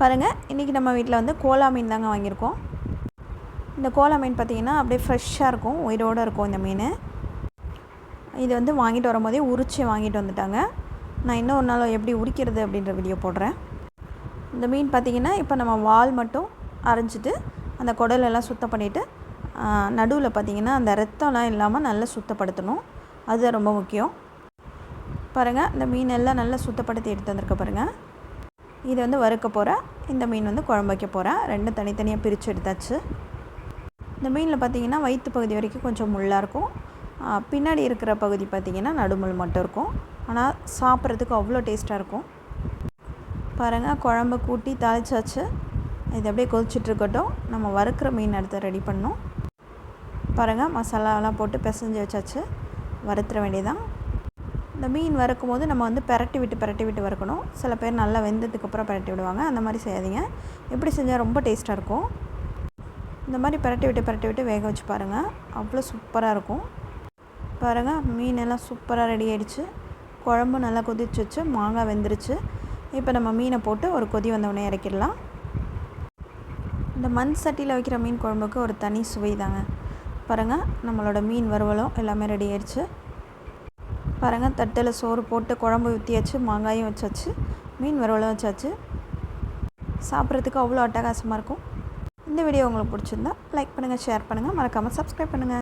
பாருங்கள் இன்றைக்கி நம்ம வீட்டில் வந்து கோலா மீன் தாங்க வாங்கியிருக்கோம். இந்த கோலா மீன் பார்த்திங்கன்னா அப்படியே ஃப்ரெஷ்ஷாக இருக்கும் உயிரோடு இருக்கும் இந்த மீன். இது வந்து வாங்கிட்டு வரும்போதே உரிச்சு வாங்கிட்டு வந்துட்டாங்க. நான் இன்னும் ஒரு நாள் எப்படி உரிக்கிறது அப்படின்ற வீடியோ போடுறேன். இந்த மீன் பார்த்திங்கன்னா இப்போ நம்ம வால் மட்டும் அரைஞ்சிட்டு அந்த குடலெல்லாம் சுத்தம் பண்ணிவிட்டு நடுவில் பார்த்திங்கன்னா அந்த ரத்தம்லாம் இல்லாமல் நல்லா சுத்தப்படுத்தணும். அது ரொம்ப முக்கியம். பாருங்கள் இந்த மீன் எல்லாம் நல்லா சுத்தப்படுத்தி எடுத்து வந்திருக்க பாருங்கள் இது வந்து வறுக்க போகிறேன் இந்த மீன் வந்து குழம்பு வைக்க போகிறேன் ரெண்டும் தனித்தனியாக பிரித்து எடுத்தாச்சு. இந்த மீனில் பார்த்தீங்கன்னா வயிற்று பகுதி வரைக்கும் கொஞ்சம் முள்ளாக இருக்கும். பின்னாடி இருக்கிற பகுதி பார்த்திங்கன்னா நடுமுள் மட்டும் இருக்கும். ஆனால் சாப்பிட்றதுக்கு அவ்வளோ டேஸ்ட்டாக இருக்கும். பாருங்கள் குழம்பு கூட்டி தாளிச்சாச்சு. இது அப்படியே கொதிச்சுட்டு இருக்கட்டும். நம்ம வறுக்கிற மீன் எடுத்து ரெடி பண்ணோம் பாருங்கள் மசாலாலாம் போட்டு பிசைஞ்சு வச்சாச்சு. வறுத்துற வேண்டியதான் இந்த மீன் வறுக்கும் போது நம்ம வந்து பிரட்டி விட்டு பிரட்டி விட்டு வறுக்கணும். சில பேர் நல்லா வெந்ததுக்கப்புறம் பரட்டி விடுவாங்க. அந்த மாதிரி செய்யாதீங்க. இப்படி செஞ்சால் ரொம்ப டேஸ்ட்டாக இருக்கும்? இந்த மாதிரி பிரட்டி விட்டு பிரட்டி விட்டு வேக வச்சு பாருங்கள் அவ்வளோ சூப்பராக இருக்கும். பாருங்கள் மீன் எல்லாம் சூப்பராக ரெடி ஆகிடுச்சு குழம்பு நல்லா கொதிச்சு வச்சு மாங்காய் வெந்துருச்சு. இப்போ நம்ம மீனை போட்டு ஒரு கொதி வந்தவுடனே இறக்கிடலாம். இந்த மண் சட்டியில் வைக்கிற மீன் குழம்புக்கு ஒரு தனி சுவை தாங்க. பாருங்கள் நம்மளோட மீன் வறுவலும் எல்லாமே ரெடி ஆயிடுச்சு. பாருங்கள் தட்டில் சோறு போட்டு குழம்பு ஊற்றியாச்சு மாங்காயும் வச்சாச்சு மீன் வறுவலும் வச்சாச்சு. சாப்பிட்றதுக்கு அவ்வளோ அட்டகாசமாக இருக்கும். இந்த வீடியோ உங்களுக்கு பிடிச்சிருந்தா லைக் பண்ணுங்கள் ஷேர் பண்ணுங்கள் மறக்காமல் சப்ஸ்கிரைப் பண்ணுங்கள்